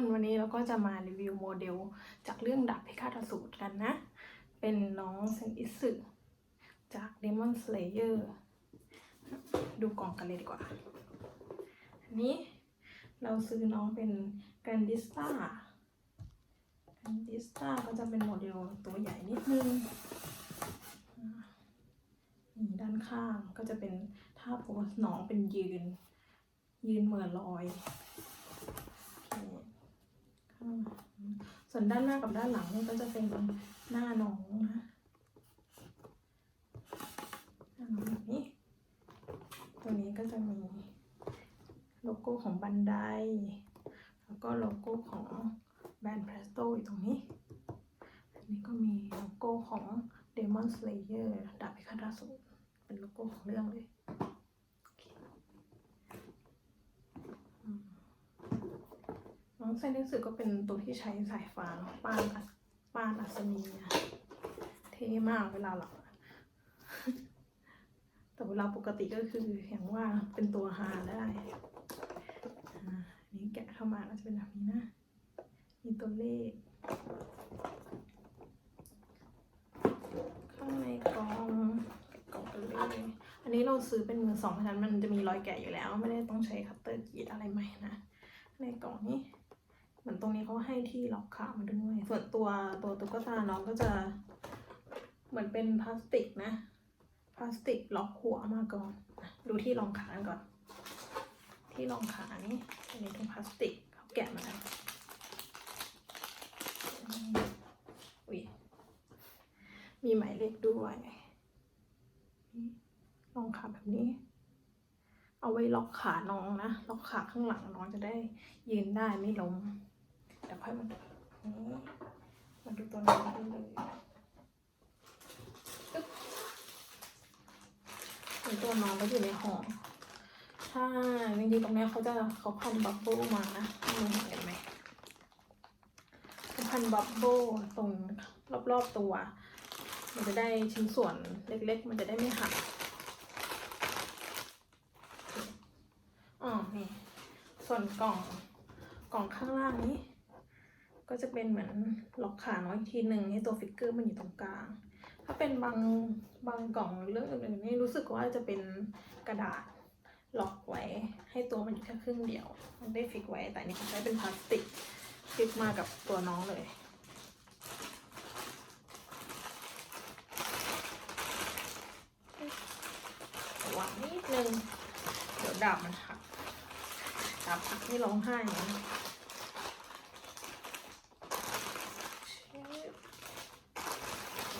นวันนี้เราก็จะมารีวิวโมเดล จากเรื่องดาบพิฆาตอสูรกันนะ เป็นน้องเซนอิสึจาก Demon Slayer ดูกล่องกันเลยดีกว่า อันนี้เราซื้อน้องเป็นแกรนดิสตาแกรนดิสตาก็จะเป็นโมเดลตัวใหญ่นิดนึงนี่ด้านข้างก็จะเป็นท่าโพสน้องเป็นยืน ยืนเหมือลอย ส่วนด้านหน้ากับด้านหลังนี่ก็จะเป็นหน้าน้องนะหน้าน้องแบบนี้ ตัวนี้ก็จะมีโลโก้ของบันได แล้วก็โลโก้ของแบรนด์เพรสโตอยู่ตรงนี้ อันนี้ก็มีโลโก้ของ Demon Slayer ดาบพิฆาตอสูรเป็นโลโก้ของเรื่องเลย น้อง เซนนิสึก็เป็นตัวที่ใช้สายฟ้าป้านอัศป้านอัศนีเท่มากเวลาหลับแต่เวลาปกติก็คืออย่างว่าเป็นตัวฮาได้อันนี้แกะเข้ามาก็จะเป็นแบบนี้นะ มีตัวเลข ข้างในกล่องกล่องกันเลยอันนี้เราซื้อเป็นมือสองเพราะฉะนั้นมันจะมีรอยแกะอยู่แล้ว ไม่ได้ต้องใช้คัตเตอร์กรีดอะไรใหม่นะ ในกล่องนี้ มือนตรงนี้เขาให้ที่ล็อกขามาด้วย ส่วนตัวตัวตุ๊กตาน้องก็จะ เหมือนเป็นพลาสติกนะ พลาสติกล็อกหัวมาก่อน ดูที่รองขากันก่อน ที่รองขานี่อันนี้เป็นพลาสติกเขาแกะมาแล้วอุ้ยมีหมายเลขด้วยนี่รองขาแบบนี้เอาไว้ล็อกขาน้องนะ ล็อกขาข้างหลังน้องจะได้ยืนได้ไม่ล้ม เดี๋ยวค่อยมานี่มาดูตัวน้องกันเลยอึ๊บเห็นตัวน้องก็อยู่ในห้องถ้าจริงๆตรงนี้เขาจะเขาพันบับเบิ้ลมานะดูเห็นไหมเขาพันบับเบิ้ลตรงรอบๆตัว มันจะได้ชิ้นส่วนเล็ก ๆ มันจะได้ไม่หักอ๋อนี่ส่วนกล่องกล่องข้างล่างนี้ ก็จะเป็นเหมือนล็อกขาน้อยทีหนึ่งให้ตัวฟิกเกอร์มันอยู่ตรงกลาง ถ้าเป็นบางบางกล่องหรือเรื่องอื่นๆนี่รู้สึกว่าจะเป็นกระดาษล็อกไว้ ให้ตัวมันอยู่แค่ครึ่งเดียว มันได้ฟิกไว้ แต่นี่เขาใช้เป็นพลาสติกฟิกมากับตัวน้องเลยวังนิดนึง เดี๋ยวดาบมันหักดาบหักไม่ร้องไห้นะ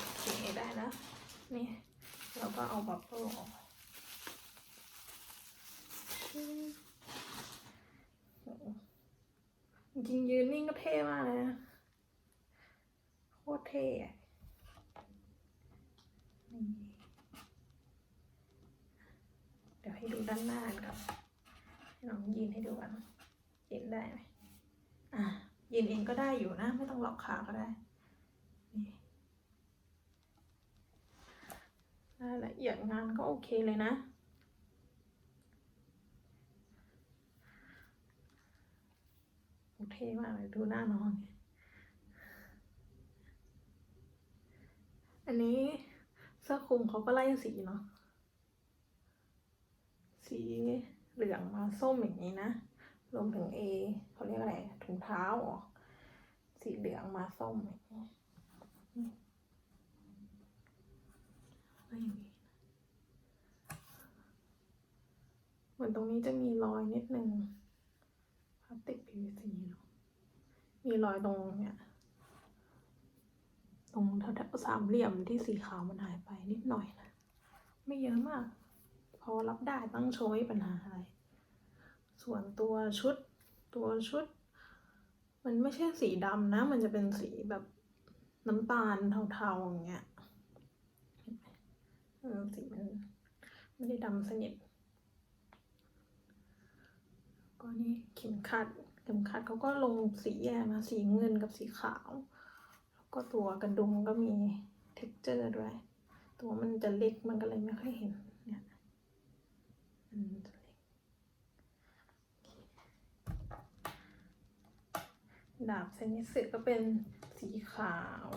โอเคได้แล้ว นี่เราก็เอาบับเบิ้ลออกจริงยืนนิ่งก็เท่มากเลยนะโคตรเท่อะเดี๋ยวให้ดูด้านหน้ากันก่อนให้น้องยืนให้ดูกันยืนได้ไหมอะยืนเองก็ได้อยู่นะ ไม่ต้องล็อกขาก็ได้นี่ รายละเอียดงานก็โอเคเลยนะโอเคมากเลยดูหน้าน้องนี่ยอันนี้เสื้อคลุมเขาก็ไล่สีเนาะสีเหลืองมาส้มอย่างนี้นะรวมถึงเอเขาเรียกอะไรถุงเท้าเหรอสีเหลืองมาส้มอย่างนี้ นี่อย่างนี้เหมือนตรงนี้จะมีรอยนิดนึงพลาสติก PVC เนาะมีรอยตรงเนี่ยตรงแถวๆสามเหลี่ยมที่สีขาวมันหายไปนิดหน่อยนะไม่เยอะมาก พอรับได้ตั้งโชว์ไม่ปัญหาอะไร ส่วนตัวชุดตัวชุด มันไม่ใช่สีดำนะ มันจะเป็นสีแบบน้ำตาลเทาๆอย่างเงี้ยเห็นไหมเออ สีมันไม่ได้ดำสนิทก็นี่เข็มขัดเข็มขัดเขาก็ลงสีแยกมาสีเงินกับสีขาว แล้วก็ตัวกระดุมก็มีเท็กเจอร์ด้วย ตัวมันจะเล็กมันก็เลยไม่ค่อยเห็นเนี่ยมันจะเล็กดาบเซนิสึก็เป็นสีขาว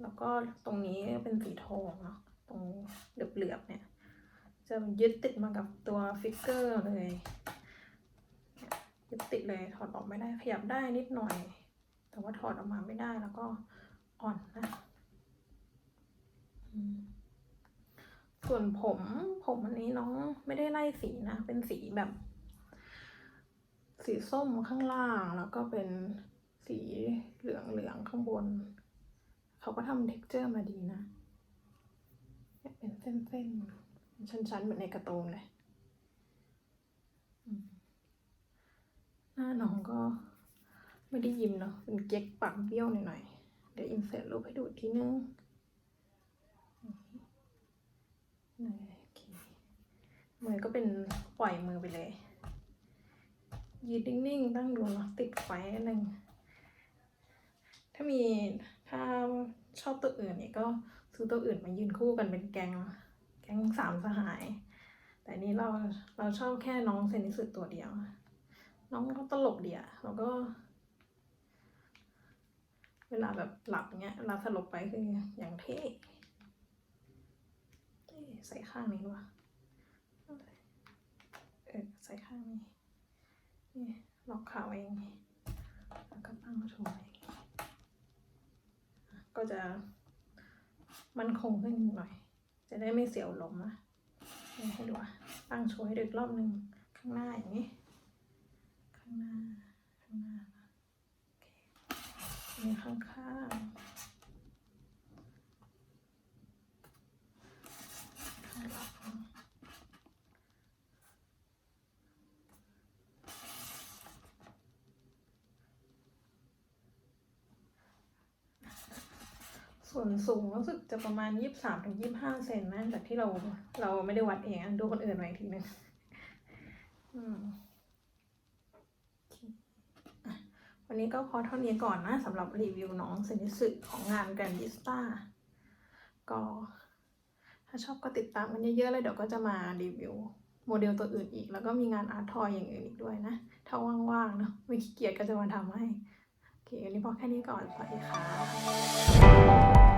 แล้วก็ตรงนี้เป็นสีทองเนาะ รงเหลือบๆเนี่ย จะยึดติดมากับตัวฟิกเกอร์เลย ยึดติดเลยถอดออกไม่ได้ขยับได้นิดหน่อย แต่ว่าถอดออกมาไม่ได้แล้วก็อ่อนนะส่วนผมผมอันนี้น้องไม่ได้ไล่สีนะ เป็นสีแบบ สีส้มข้างล่าง แล้วก็เป็นสีเหลืองเหลืองๆข้างบน เขาก็ทำเท็กเจอร์มาดีนะ เป็นเส้นๆ ชั้นๆ เหมือนในกร์ตูนเลยหน้าน้องก็ไม่ได้ยิ้มเนาะเป็นเก๊กปากเบี้ยวหน่อยๆ เดี๋ยวอินเสิร์ตรูปให้ดูอีกทีนึงมือก็เป็นปล่อยมือไปเลย ยืนนิ่งๆ ตั้งดูเนาะติดไฟอะไรเงี้ยถ้ามีถ้าชอบตัวอื่นเนี่ยก็ ซื้อตัวอื่นมายืนคู่กันเป็นแก๊งแก๊งสามสหาย แต่นี้เราเราชอบแค่น้องเซนิสึตัวเดียว น้องก็ตลกเดียแล้วก็ เวลาแบบหลับเงี้ยเวลาสลบไปคืออย่างเท่ใส่ข้างนี้ด้วยเออใส่ข้างนี้นี่ล็อกขาไว้อย่างนี้แล้วก็ตั้งโชว์ไว้ก็จะ มันคงขึ้นหน่อย จะได้ไม่เสียวลมนะนี่ให้ดูอะตั้งโชว์ให้ดึกรอบหนึ่งข้างหน้าอย่างนี้ ข้างหน้า ข้างหน้านะโอเคนี่ข้างข้างข้างหลัง ส่วนสูงรู้สึกจะประมาณยี่สิบสามถึงยี่สิบห้าเซนนะจากที่เราเราไม่ได้วัดเองดูคนอื่นมาอีกทีนึงอืมโอเคอะวันนี้ก็พอเท่านี้ก่อนนะสำหรับรีวิวน้องเซนิสึของงานแกรนดิสตาก็ ถ้าชอบก็ติดตามกันเยอะๆเลยเดี๋ยวก็จะมารีวิวโมเดลตัวอื่นอีก แล้วก็มีงานอาร์ตทอยอย่างอื่นอีกด้วยนะ ถ้าว่างๆเนอะไม่ขี้เกียจก็จะมาทำให้ เควันนี้พอแค่นี้ก่อน สวัสดีค่ะ